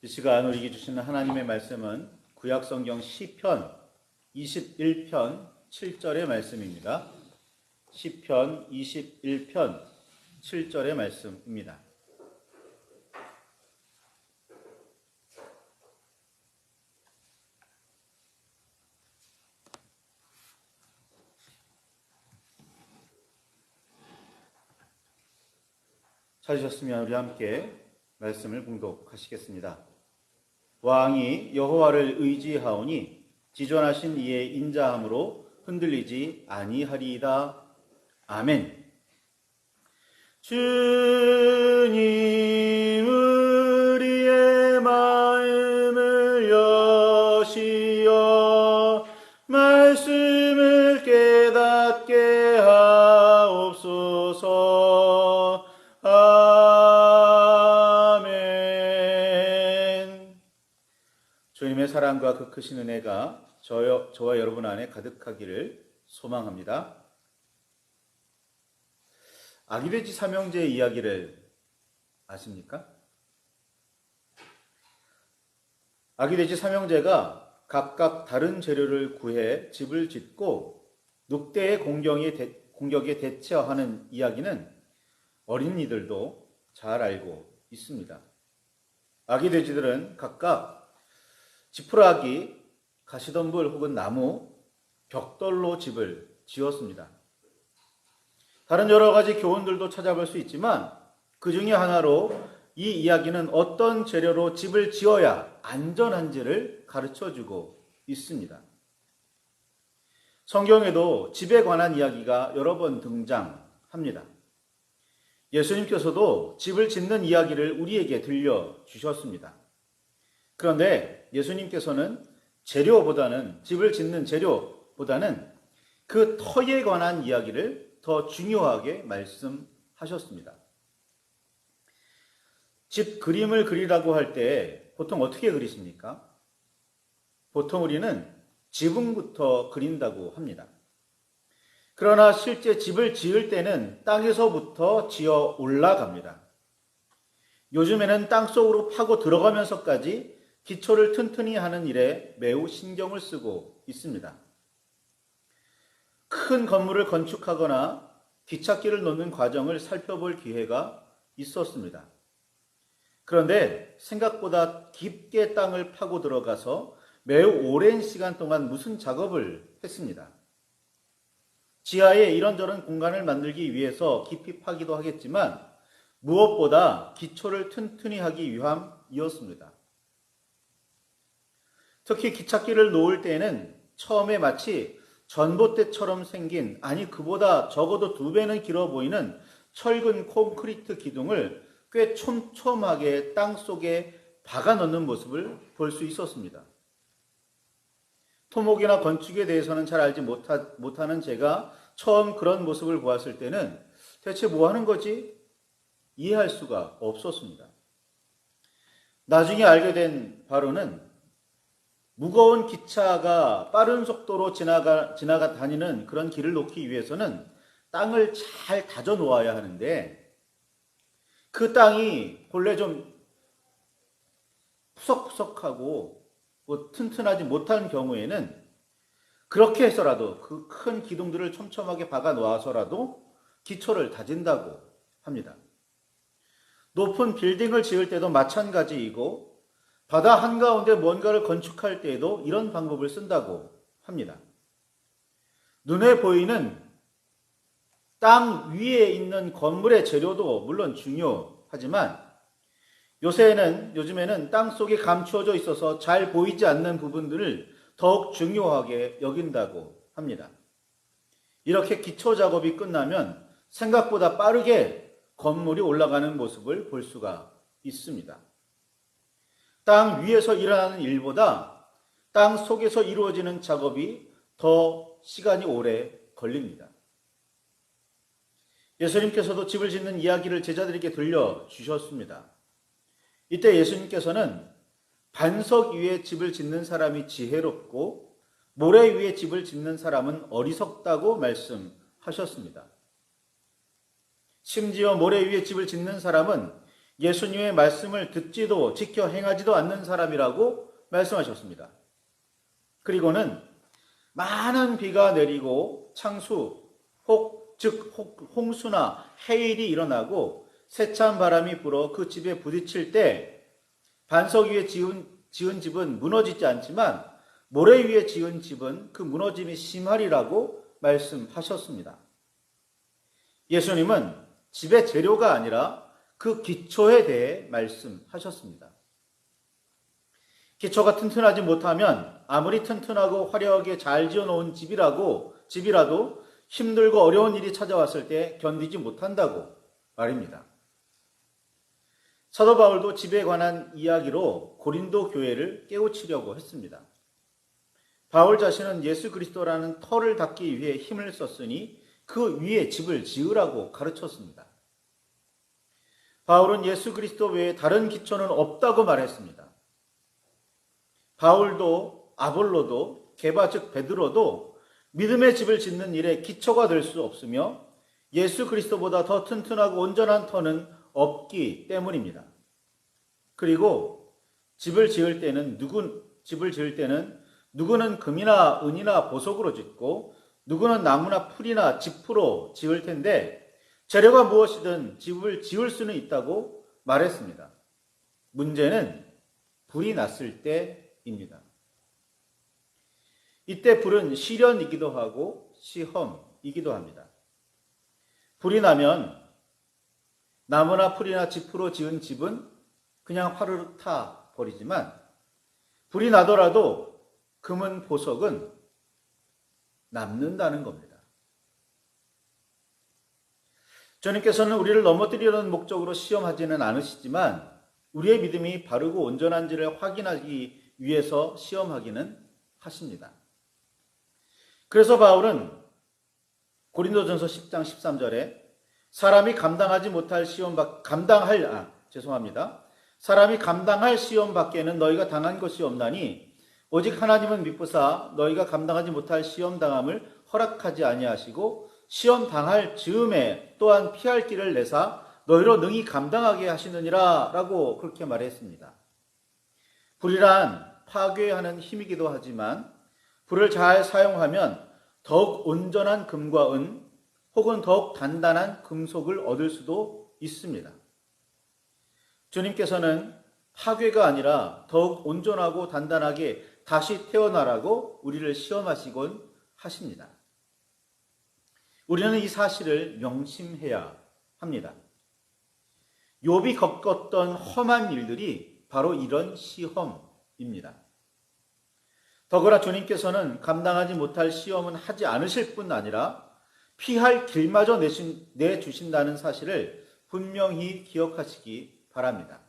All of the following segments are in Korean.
이 시간 우리에게 주시는 하나님의 말씀은 구약 성경 시편 21편 7절의 말씀입니다. 시편 21편 7절의 말씀입니다. 찾으셨으면 우리 함께 말씀을 공독하시겠습니다. 왕이 여호와를 의지하오니 지존하신 이의 인자함으로 흔들리지 아니하리이다. 아멘. 주님 사랑과 그 크신 은혜가 저, 저와 여러분 안에 가득하기를 소망합니다. 아기돼지 삼형제 이야기를 아십니까? 아기돼지 삼형제가 각각 다른 재료를 구해 집을 짓고 늑대의 공격에, 대, 공격에 대처하는 이야기는 어린이들도 잘 알고 있습니다. 아기돼지들은 각각 지푸라기, 가시덤불 혹은 나무, 벽돌로 집을 지었습니다. 다른 여러 가지 교훈들도 찾아볼 수 있지만 그 중에 하나로 이 이야기는 어떤 재료로 집을 지어야 안전한지를 가르쳐 주고 있습니다. 성경에도 집에 관한 이야기가 여러 번 등장합니다. 예수님께서도 집을 짓는 이야기를 우리에게 들려 주셨습니다. 그런데 예수님께서는 재료보다는 집을 짓는 재료보다는 그 터에 관한 이야기를 더 중요하게 말씀하셨습니다. 집 그림을 그리라고 할 때 보통 어떻게 그리십니까? 보통 우리는 지붕부터 그린다고 합니다. 그러나 실제 집을 지을 때는 땅에서부터 지어 올라갑니다. 요즘에는 땅 속으로 파고 들어가면서까지 기초를 튼튼히 하는 일에 매우 신경을 쓰고 있습니다. 큰 건물을 건축하거나 기찻길을 놓는 과정을 살펴볼 기회가 있었습니다. 그런데 생각보다 깊게 땅을 파고 들어가서 매우 오랜 시간 동안 무슨 작업을 했습니다. 지하에 이런저런 공간을 만들기 위해서 깊이 파기도 하겠지만 무엇보다 기초를 튼튼히 하기 위함이었습니다. 특히 기찻길을 놓을 때에는 처음에 마치 전봇대처럼 생긴 아니 그보다 적어도 두 배는 길어 보이는 철근 콘크리트 기둥을 꽤 촘촘하게 땅 속에 박아 넣는 모습을 볼 수 있었습니다. 토목이나 건축에 대해서는 잘 알지 못하, 못하는 제가 처음 그런 모습을 보았을 때는 대체 뭐 하는 거지? 이해할 수가 없었습니다. 나중에 알게 된 바로는 무거운 기차가 빠른 속도로 지나가, 지나가 다니는 그런 길을 놓기 위해서는 땅을 잘 다져 놓아야 하는데 그 땅이 본래 좀 푸석푸석하고 뭐 튼튼하지 못한 경우에는 그렇게 해서라도 그 큰 기둥들을 촘촘하게 박아 놓아서라도 기초를 다진다고 합니다. 높은 빌딩을 지을 때도 마찬가지이고 바다 한가운데 뭔가를 건축할 때에도 이런 방법을 쓴다고 합니다. 눈에 보이는 땅 위에 있는 건물의 재료도 물론 중요하지만 요새는 요즘에는 땅 속에 감추어져 있어서 잘 보이지 않는 부분들을 더욱 중요하게 여긴다고 합니다. 이렇게 기초 작업이 끝나면 생각보다 빠르게 건물이 올라가는 모습을 볼 수가 있습니다. 땅 위에서 일어나는 일보다 땅 속에서 이루어지는 작업이 더 시간이 오래 걸립니다. 예수님께서도 집을 짓는 이야기를 제자들에게 들려 주셨습니다. 이때 예수님께서는 반석 위에 집을 짓는 사람이 지혜롭고 모래 위에 집을 짓는 사람은 어리석다고 말씀하셨습니다. 심지어 모래 위에 집을 짓는 사람은 예수님의 말씀을 듣지도 지켜 행하지도 않는 사람이라고 말씀하셨습니다. 그리고는 많은 비가 내리고 창수, 혹, 즉 홍수나 해일이 일어나고 세찬 바람이 불어 그 집에 부딪힐 때 반석 위에 지은, 지은 집은 무너지지 않지만 모래 위에 지은 집은 그 무너짐이 심하리라고 말씀하셨습니다. 예수님은 집의 재료가 아니라 그 기초에 대해 말씀하셨습니다. 기초가 튼튼하지 못하면 아무리 튼튼하고 화려하게 잘 지어놓은 집이라고 집이라도 힘들고 어려운 일이 찾아왔을 때 견디지 못한다고 말입니다. 사도 바울도 집에 관한 이야기로 고린도 교회를 깨우치려고 했습니다. 바울 자신은 예수 그리스도라는 터를 닦기 위해 힘을 썼으니 그 위에 집을 지으라고 가르쳤습니다. 바울은 예수 그리스도 외에 다른 기초는 없다고 말했습니다. 바울도 아볼로도 게바 즉 베드로도 믿음의 집을 짓는 일에 기초가 될 수 없으며 예수 그리스도보다 더 튼튼하고 온전한 터는 없기 때문입니다. 그리고 집을 지을 때는 누군 집을 지을 때는 누구는 금이나 은이나 보석으로 짓고 누구는 나무나 풀이나 짚으로 지을 텐데 재료가 무엇이든 집을 지을 수는 있다고 말했습니다. 문제는 불이 났을 때입니다. 이때 불은 시련이기도 하고 시험이기도 합니다. 불이 나면 나무나 풀이나 짚으로 지은 집은 그냥 화르르 타 버리지만 불이 나더라도 금은 보석은 남는다는 겁니다. 주님께서는 우리를 넘어뜨리려는 목적으로 시험하지는 않으시지만 우리의 믿음이 바르고 온전한지를 확인하기 위해서 시험하기는 하십니다. 그래서 바울은 고린도전서 10장 13절에 사람이 감당하지 못할 시험 받 감당할 아 죄송합니다. 사람이 감당할 시험 밖에는 너희가 당한 것이 없나니 오직 하나님은 믿부사 너희가 감당하지 못할 시험 당함을 허락하지 아니하시고 시험 당할 즈음에 또한 피할 길을 내사 너희로 능히 감당하게 하시느니라 라고 그렇게 말했습니다. 불이란 파괴하는 힘이기도 하지만 불을 잘 사용하면 더욱 온전한 금과 은 혹은 더욱 단단한 금속을 얻을 수도 있습니다. 주님께서는 파괴가 아니라 더욱 온전하고 단단하게 다시 태어나라고 우리를 시험하시곤 하십니다. 우리는 이 사실을 명심해야 합니다. 욥이 겪었던 험한 일들이 바로 이런 시험입니다. 더구나 주님께서는 감당하지 못할 시험은 하지 않으실 뿐 아니라 피할 길마저 내주신다는 사실을 분명히 기억하시기 바랍니다.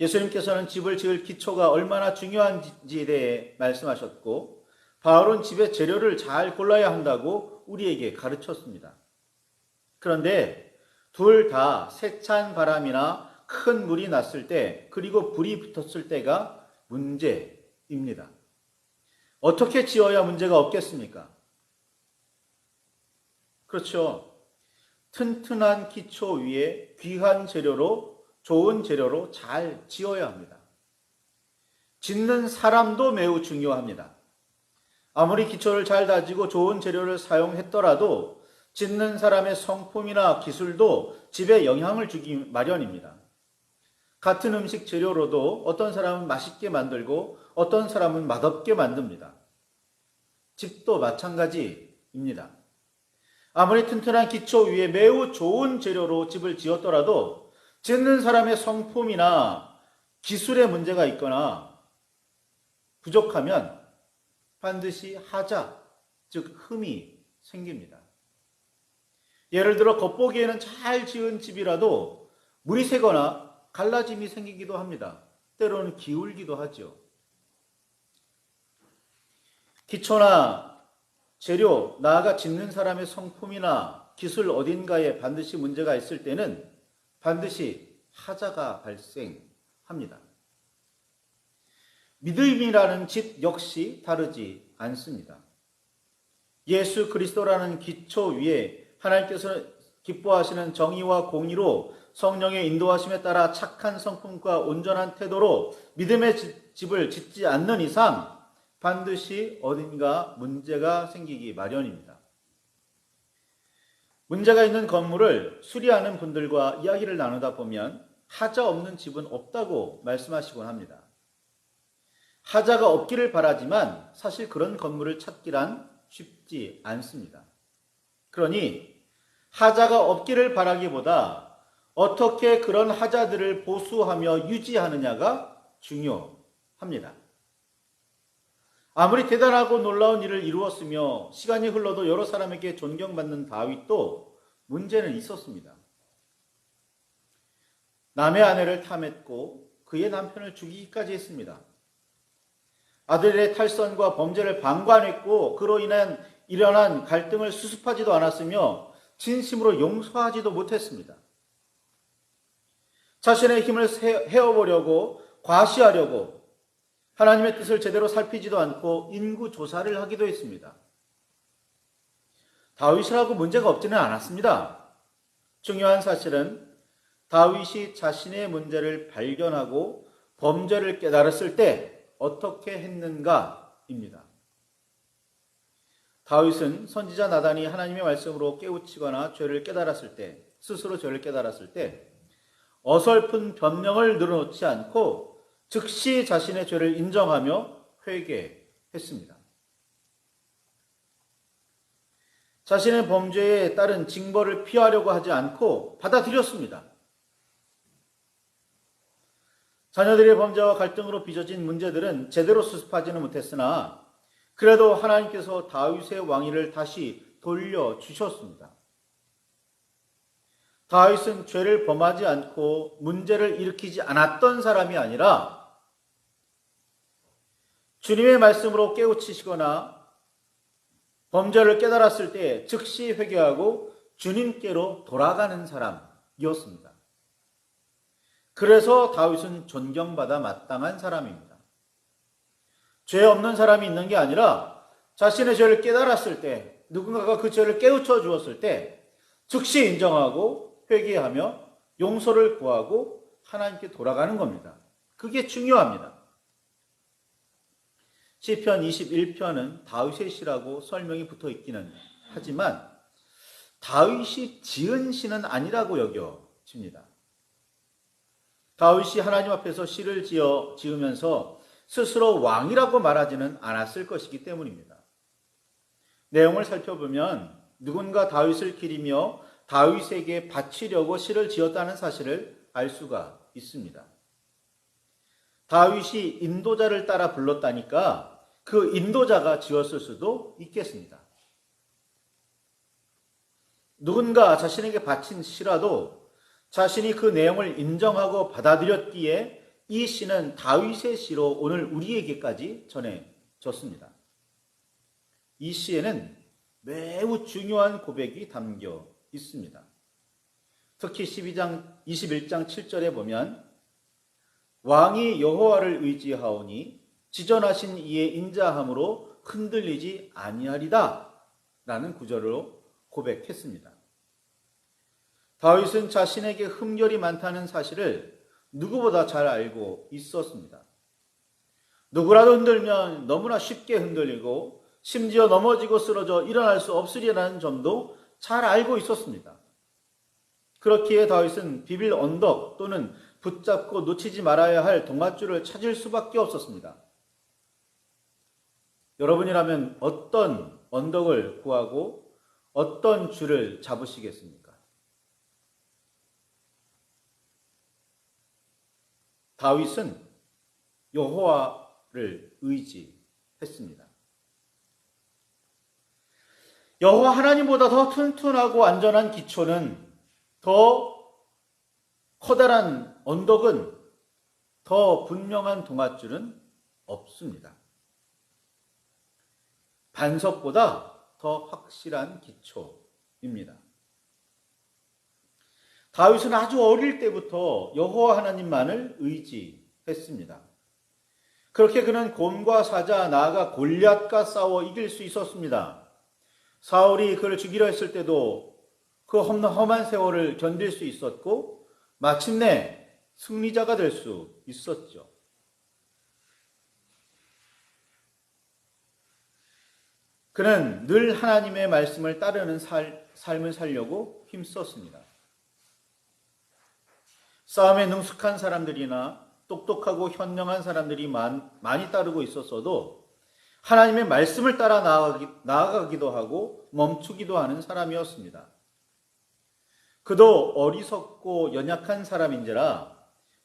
예수님께서는 집을 지을 기초가 얼마나 중요한지에 대해 말씀하셨고, 바울은 집의 재료를 잘 골라야 한다고 우리에게 가르쳤습니다. 그런데 둘 다 세찬 바람이나 큰 물이 났을 때, 그리고 불이 붙었을 때가 문제입니다. 어떻게 지어야 문제가 없겠습니까? 그렇죠. 튼튼한 기초 위에 귀한 재료로, 좋은 재료로 잘 지어야 합니다. 짓는 사람도 매우 중요합니다. 아무리 기초를 잘 다지고 좋은 재료를 사용했더라도 짓는 사람의 성품이나 기술도 집에 영향을 주기 마련입니다. 같은 음식 재료로도 어떤 사람은 맛있게 만들고 어떤 사람은 맛없게 만듭니다. 집도 마찬가지입니다. 아무리 튼튼한 기초 위에 매우 좋은 재료로 집을 지었더라도 짓는 사람의 성품이나 기술에 문제가 있거나 부족하면 반드시 하자, 즉 흠이 생깁니다. 예를 들어 겉보기에는 잘 지은 집이라도 물이 새거나 갈라짐이 생기기도 합니다. 때로는 기울기도 하죠. 기초나 재료, 나아가 짓는 사람의 성품이나 기술 어딘가에 반드시 문제가 있을 때는 반드시 하자가 발생합니다. 믿음이라는 집 역시 다르지 않습니다. 예수 그리스도라는 기초 위에 하나님께서 기뻐하시는 정의와 공의로 성령의 인도하심에 따라 착한 성품과 온전한 태도로 믿음의 지- 집을 짓지 않는 이상 반드시 어딘가 문제가 생기기 마련입니다. 문제가 있는 건물을 수리하는 분들과 이야기를 나누다 보면 하자 없는 집은 없다고 말씀하시곤 합니다. 하자가 없기를 바라지만 사실 그런 건물을 찾기란 쉽지 않습니다. 그러니 하자가 없기를 바라기보다 어떻게 그런 하자들을 보수하며 유지하느냐가 중요합니다. 아무리 대단하고 놀라운 일을 이루었으며 시간이 흘러도 여러 사람에게 존경받는 다윗도 문제는 있었습니다. 남의 아내를 탐했고 그의 남편을 죽이기까지 했습니다. 아들의 탈선과 범죄를 방관했고 그로 인한 일어난 갈등을 수습하지도 않았으며 진심으로 용서하지도 못했습니다. 자신의 힘을 세- 헤어보려고 과시하려고 하나님의 뜻을 제대로 살피지도 않고 인구 조사를 하기도 했습니다. 다윗이라고 문제가 없지는 않았습니다. 중요한 사실은 다윗이 자신의 문제를 발견하고 범죄를 깨달았을 때 어떻게 했는가입니다. 다윗은 선지자 나단이 하나님의 말씀으로 깨우치거나 죄를 깨달았을 때, 스스로 죄를 깨달았을 때, 어설픈 변명을 늘어놓지 않고 즉시 자신의 죄를 인정하며 회개했습니다. 자신의 범죄에 따른 징벌을 피하려고 하지 않고 받아들였습니다. 자녀들의 범죄와 갈등으로 빚어진 문제들은 제대로 수습하지는 못했으나 그래도 하나님께서 다윗의 왕위를 다시 돌려 주셨습니다. 다윗은 죄를 범하지 않고 문제를 일으키지 않았던 사람이 아니라 주님의 말씀으로 깨우치시거나 범죄를 깨달았을 때 즉시 회개하고 주님께로 돌아가는 사람이었습니다. 그래서 다윗은 존경받아 마땅한 사람입니다. 죄 없는 사람이 있는 게 아니라 자신의 죄를 깨달았을 때 누군가가 그 죄를 깨우쳐 주었을 때 즉시 인정하고 회개하며 용서를 구하고 하나님께 돌아가는 겁니다. 그게 중요합니다. 시편 21편은 다윗의 시라고 설명이 붙어 있기는 하지만 다윗이 지은 시는 아니라고 여겨집니다. 다윗이 하나님 앞에서 시를 지어 지으면서 스스로 왕이라고 말하지는 않았을 것이기 때문입니다. 내용을 살펴보면 누군가 다윗을 기리며 다윗에게 바치려고 시를 지었다는 사실을 알 수가 있습니다. 다윗이 인도자를 따라 불렀다니까 그 인도자가 지었을 수도 있겠습니다. 누군가 자신에게 바친 시라도 자신이 그 내용을 인정하고 받아들였기에 이 시는 다윗의 시로 오늘 우리에게까지 전해졌습니다. 이 시에는 매우 중요한 고백이 담겨 있습니다. 특히 12장 21장 7절에 보면 왕이 여호와를 의지하오니 지전하신 이의 인자함으로 흔들리지 아니하리다 라는 구절로 고백했습니다. 다윗은 자신에게 흠결이 많다는 사실을 누구보다 잘 알고 있었습니다. 누구라도 흔들면 너무나 쉽게 흔들리고 심지어 넘어지고 쓰러져 일어날 수 없으리라는 점도 잘 알고 있었습니다. 그렇기에 다윗은 비빌 언덕 또는 붙잡고 놓치지 말아야 할 동아줄을 찾을 수밖에 없었습니다. 여러분이라면 어떤 언덕을 구하고 어떤 줄을 잡으시겠습니까? 다윗은 여호와를 의지했습니다. 여호와 하나님보다 더 튼튼하고 안전한 기초는 더 커다란 언덕은 더 분명한 동아줄은 없습니다. 반석보다 더 확실한 기초입니다. 다윗은 아주 어릴 때부터 여호와 하나님만을 의지했습니다. 그렇게 그는 곰과 사자, 나아가 골리앗과 싸워 이길 수 있었습니다. 사울이 그를 죽이려 했을 때도 그 험한 세월을 견딜 수 있었고 마침내 승리자가 될 수 있었죠. 그는 늘 하나님의 말씀을 따르는 살, 삶을 살려고 힘썼습니다. 싸움에 능숙한 사람들이나 똑똑하고 현명한 사람들이 많, 많이 따르고 있었어도 하나님의 말씀을 따라 나아가기, 나아가기도 하고 멈추기도 하는 사람이었습니다. 그도 어리석고 연약한 사람인지라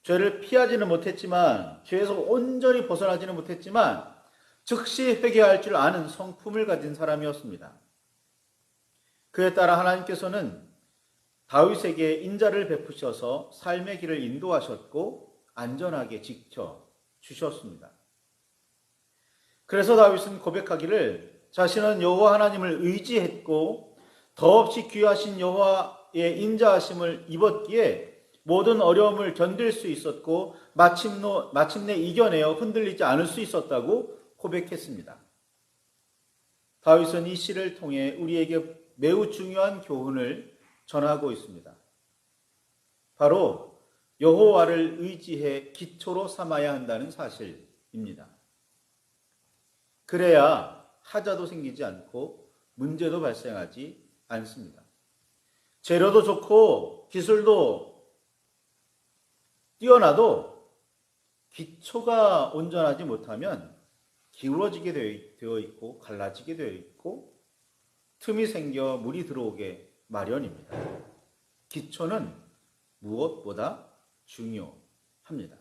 죄를 피하지는 못했지만 죄에서 온전히 벗어나지는 못했지만 즉시 회개할 줄 아는 성품을 가진 사람이었습니다. 그에 따라 하나님께서는 다윗에게 인자를 베푸셔서 삶의 길을 인도하셨고 안전하게 지켜 주셨습니다. 그래서 다윗은 고백하기를 자신은 여호와 하나님을 의지했고 더없이 귀하신 여호와의 인자하심을 입었기에 모든 어려움을 견딜 수 있었고 마침내, 마침내 이겨내어 흔들리지 않을 수 있었다고 고백했습니다. 다윗은 이 시를 통해 우리에게 매우 중요한 교훈을 전하고 있습니다. 바로 여호와를 의지해 기초로 삼아야 한다는 사실입니다. 그래야 하자도 생기지 않고 문제도 발생하지 않습니다. 재료도 좋고 기술도 뛰어나도 기초가 온전하지 못하면 기울어지게 되어 있고 갈라지게 되어 있고 틈이 생겨 물이 들어오게 마련입니다. 기초는 무엇보다 중요합니다.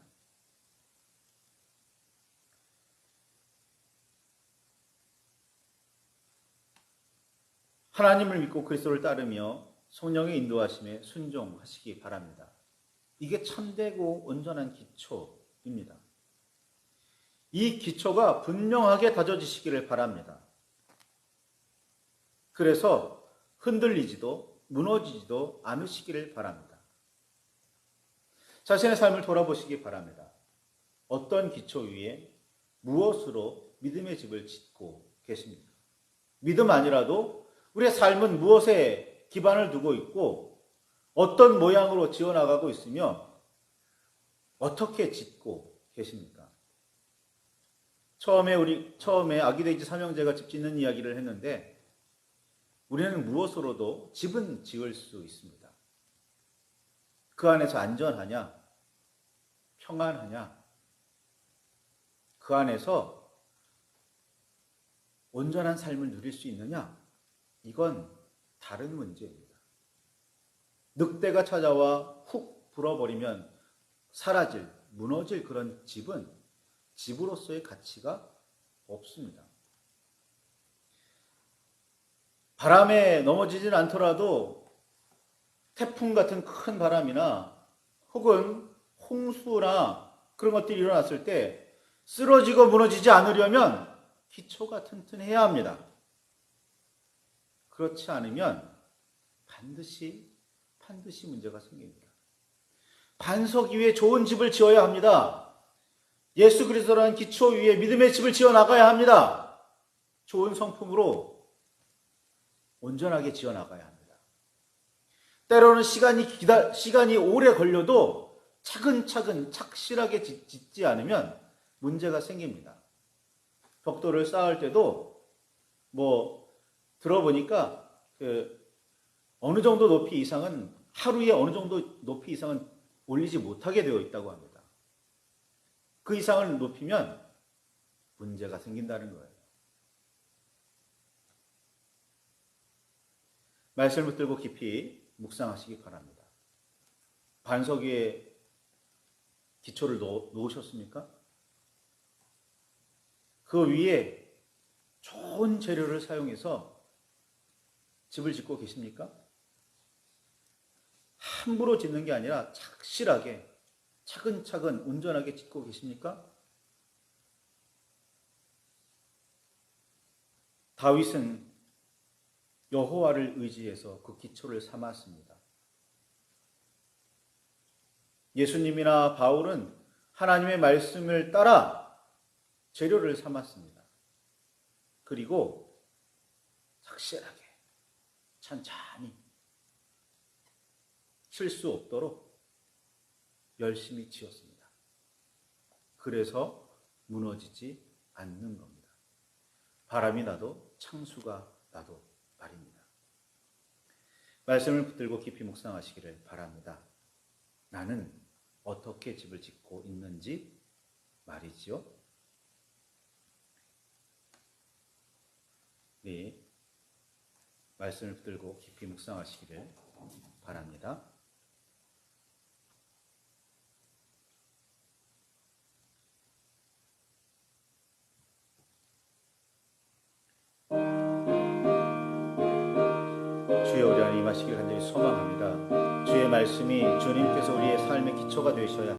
하나님을 믿고 그리스도를 따르며 성령의 인도하심에 순종하시기 바랍니다. 이게 참되고 온전한 기초입니다. 이 기초가 분명하게 다져지시기를 바랍니다. 그래서 흔들리지도 무너지지도 않으시기를 바랍니다. 자신의 삶을 돌아보시기 바랍니다. 어떤 기초 위에 무엇으로 믿음의 집을 짓고 계십니까? 믿음 아니라도 우리의 삶은 무엇에 기반을 두고 있고 어떤 모양으로 지어나가고 있으며 어떻게 짓고 계십니까? 처음에 우리 처음에 아기 돼지 삼형제가 집 짓는 이야기를 했는데 우리는 무엇으로도 집은 지을 수 있습니다. 그 안에서 안전하냐? 평안하냐? 그 안에서 온전한 삶을 누릴 수 있느냐? 이건 다른 문제입니다. 늑대가 찾아와 훅 불어버리면 사라질, 무너질 그런 집은 집으로서의 가치가 없습니다. 바람에 넘어지진 않더라도 태풍 같은 큰 바람이나 혹은 홍수나 그런 것들이 일어났을 때 쓰러지고 무너지지 않으려면 기초가 튼튼해야 합니다. 그렇지 않으면 반드시 반드시 문제가 생깁니다. 반석 위에 좋은 집을 지어야 합니다. 예수 그리스도라는 기초 위에 믿음의 집을 지어 나가야 합니다. 좋은 성품으로 온전하게 지어 나가야 합니다. 때로는 시간이 기다, 시간이 오래 걸려도 차근차근 착실하게 짓지 않으면 문제가 생깁니다. 벽돌을 쌓을 때도 뭐 들어보니까 그 어느 정도 높이 이상은 하루에 어느 정도 높이 이상은 올리지 못하게 되어 있다고 합니다. 그 이상을 높이면 문제가 생긴다는 거예요. 말씀을 붙들고 깊이 묵상하시기 바랍니다. 반석 위에 기초를 놓 으셨습니까? 그 위에 좋은 재료를 사용해서 집을 짓고 계십니까? 함부로 짓는 게 아니라 착실하게 차근차근 온전하게 짓고 계십니까? 다윗은 여호와를 의지해서 그 기초를 삼았습니다. 예수님이나 바울은 하나님의 말씀을 따라 재료를 삼았습니다. 그리고 착실하게 천천히 실수 없도록 열심히 지었습니다. 그래서 무너지지 않는 겁니다. 바람이 나도 창수가 나도 말입니다. 말씀을 붙들고 깊이 묵상하시기를 바랍니다. 나는 어떻게 집을 짓고 있는지 말이지요. 네. 말씀을 붙들고 깊이 묵상하시기를 바랍니다. 하시길 간절히 소망합니다. 주의 말씀이 주님께서 우리의 삶의 기초가 되셔야